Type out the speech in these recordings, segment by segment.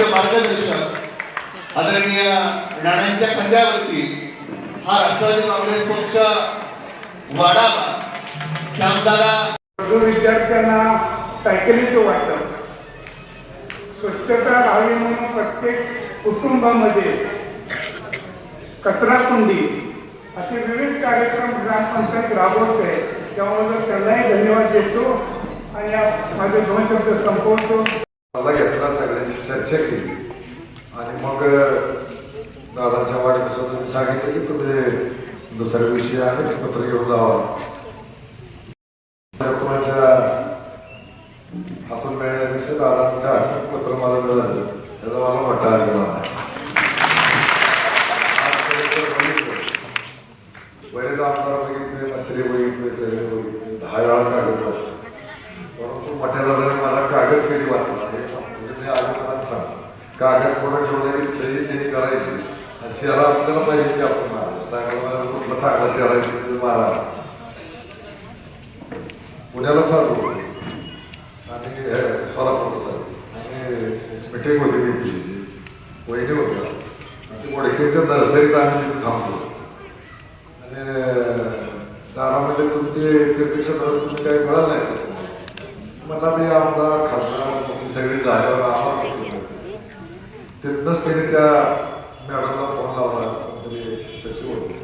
माझे मार्गदर्शक आदरणीय राणांच्या खंड्यावरती हा राष्ट्रवादी काँग्रेस पक्ष वाढावा. श्यामदादा विद्यार्थ्यांना सायकलीचं वाटतं स्वच्छता राहावी म्हणून प्रत्येक कुटुंबामध्ये कचरा कुंडी असे विविध कार्यक्रम ग्रामपंचायत राबवते. त्यामुळे त्यांनाही धन्यवाद देतो आणि माझे दोन शब्द संपवतो. मला घेतला सगळ्यांची चर्चा केली आणि मग दादांच्या वाढदिवसात तुम्ही सांगितलं की तुम्ही दुसऱ्या दिवशी आहे पत्र घेऊन जावा. कुणाच्या हातून मिळण्यापेक्षा दादांच्या पत्र मला मिळालं. त्याचा मला वाटा आलेला आहे. आजपर्यंत बरेच आमदार बघितले मंत्री बघितले सगळे बघितले. दहा वेळा कागद कोणा सही त्यांनी करायची. शहरा आपल्याला पाहिजे की आपण मारा चांगला कुठला चांगला शहर आहे मारा. पुण्याला चालू आणि हे सोलापूरला चालू आणि मिटिंग होती मी वहिनी होत्या. आणि ते वडकेच्या नर्सरीत आम्ही थांबलो. आणि दारामध्ये तुमचे त्यापेक्षा तुम्ही काही मिळालं नाही. मला ते आमदार खासदार तुम्ही सगळी झाल्यावर तिथनंच त्याने त्या मॅडमला फोन लावला कोणतरी सचिव होते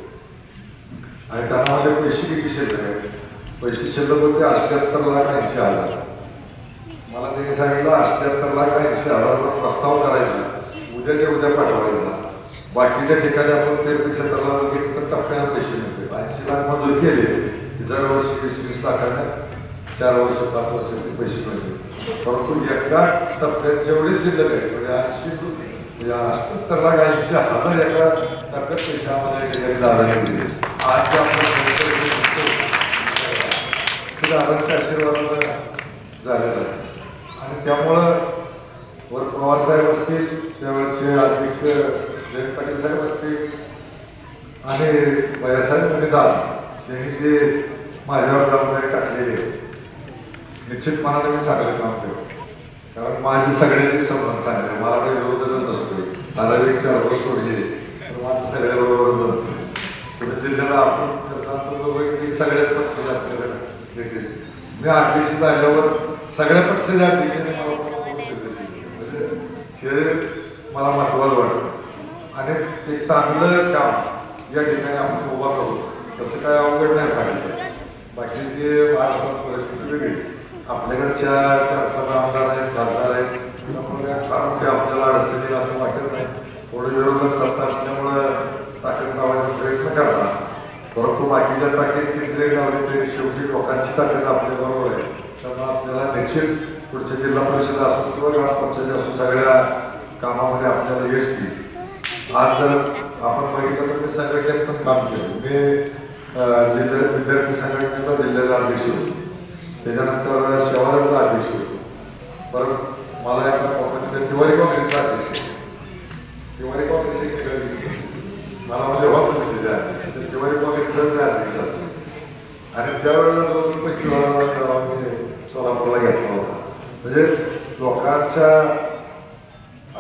आणि त्यांना माझे पैसे किती शिल्लक आहे पैसे शिल्लक होते अष्ट्याहत्तर लाख ऐंशी हजार मला त्यांनी सांगितलं अष्ट्याहत्तर लाख ऐंशी हजाराचा प्रस्ताव करायचा उद्याच्या उद्या पाठवायचा बाकीच्या ठिकाणी आपण ते क्षेत्राला गेले तर टप्प्यानं पैसे मिळते ऐंशी लाख मंजूर केले की दरवर्षी वीस वीस लाखाने चार वर्ष पाच वर्ष ते पैसे मिळते परंतु एका टप्प्यात जेवढे शिल्लक आहे म्हणजे ऐंशी म्हणजे अठ्याहत्तर लाख ऐंशी हजार एका टप्प्यात पैसे आम्हाला या ठिकाणी आज दादांच्या आशीर्वादाला झालेलं आहे. आणि त्यामुळं वर पवार साहेब असतील त्यावेळेचे अध्यक्ष जयंत पाटील साहेब असतील आणि भैयासाहेब मुनिदास म्हणजे यांनी जे माझ्यावर जबाबदारी टाकलेली आहे निश्चितपणाने मी चांगलं काम केलं. कारण माझी सगळ्यांचे संबंध चांगले मला काही विरोधच नसतोय. ठराविक चार सोडले तर माझं सगळ्याबरोबर जमतं पुणे जिल्ह्याला आपण सांगतो बघा की सगळ्याच पक्षाचे आपल्याला देखील मी अध्यक्ष झाल्यावर सगळ्या पक्षाच्या अध्यक्षाने मला म्हणजे हे मला महत्वाचं वाटतं. आणि ते चांगलं काम या ठिकाणी आपण उभा करू. तसं काय अवघड नाही पाहिजे. बाकी जे महाराष्ट्रात परिस्थिती वेगळी आपल्याकडच्या चार पाच आमदार आहेत खासदार आहेत त्यामुळे फार मोठी आपल्याला अडचणी असं वाटत नाही थोडं विरोधक सत्ता असल्यामुळं ताकद लावायचा प्रयत्न करणार. परंतु बाकीच्या ताकद किती लावले ते शेवटी लोकांची ताकद आपल्या बरोबर आहे. त्यामुळे आपल्याला निश्चित पुढच्या जिल्हा परिषद असो किंवा ग्रामपंचायत असो सगळ्या कामामध्ये आपल्याला यश येईल. आज जर आपण बघितलं तर मी संघटनेत पण काम केलं. मी अं, जिल्हा विद्यार्थी संघटनेचा जिल्ह्याचा अध्यक्ष होतो. त्याच्यानंतर शहराचा अध्यक्ष होतो परत मला या कंपनीचा तिवारी काँग्रेसचा अध्यक्ष होतो. तिवारी काँग्रेस एक खेळ मला म्हणजे होत नाही त्याच्या अध्यक्ष तर तिवारी काँग्रेसचा अध्यक्ष असतो आणि त्यावेळेला दोन पैकी गावामध्ये सोलापूरला घेतला होता. म्हणजे लोकांच्या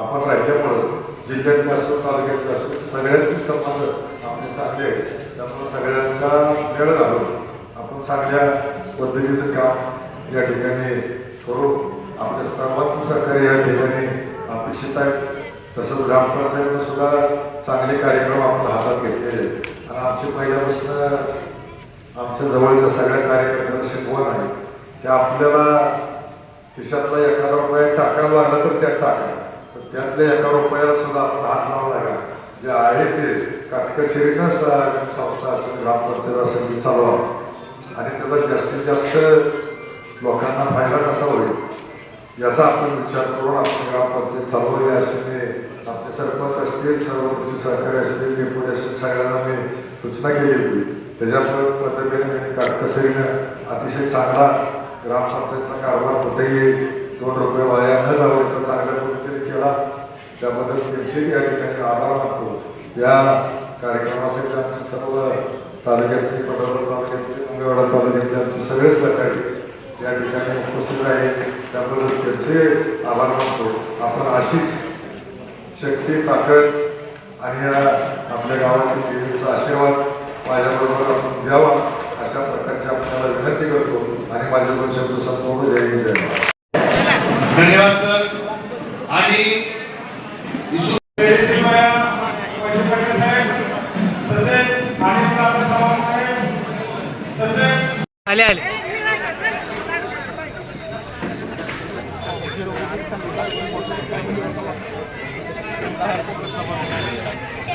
आपण राज्यामुळं जिल्ह्यातले असो तालुक्यातले असो सगळ्यांचे संबंध आपले चांगले आहेत. त्यामुळे सगळ्यांचा मेळ घालून आपण चांगल्या पद्धतीचं काम या ठिकाणी करू आपल्या सर्वांचं सहकार्य या ठिकाणी अपेक्षित आहे. तसंच ग्रामपंचायतनं सुद्धा चांगले कार्यक्रम आपण हातात घेतलेले आणि आमची पहिल्यापासून आमच्या जवळच्या सगळ्या कार्यकर्त्यांना शिकवण आहे. त्या आपल्याला खिशातला एखादा रुपया टाकायला लागला तर त्यात टाका. तर त्यातल्या एका रुपयाला सुद्धा आपला हात लावा लागा जे आहे ते काटकशिरीनं संस्था असेल ग्रामपंचायत असेल मी चालवा आणि त्याचा जास्तीत जास्त लोकांना फायदा कसा होईल? याचा आपण विचार करून आपण ग्रामपंचायत चालवली असे आपले सरपंच असतील सर्व सहकारी असतील डेप्युटी असतील सगळ्यांना मी सूचना केली होती त्याच्यामुळे पद्धतीने काटकसरीनं अतिशय चांगला ग्रामपंचायतचा कारभार कुठेही दोन रुपये वाया न जावं तर चांगल्या पद्धतीने केला. त्याबद्दल त्यांचेही या ठिकाणी आभार मानतो. या कार्यक्रमासाठी आमचे सर्व तालुक्यातले पंढरपूर तालुक्यातले मंगळवाडा तालुक्यातले आमचे सगळे सहकारी या ठिकाणी उपस्थित आहे त्याबद्दल त्यांचे आभार मानतो. आपण अशीच शक्ती ताकद आणि या आपल्या गावातील देवीचा आशीर्वाद माझ्याबरोबर घ्यावा अशा प्रकारची आपल्याला विनंती करतो आणि माझे दोन शब्द संपूर्ण जय हिंद, जय. धन्यवाद सर आणि आले आले Thank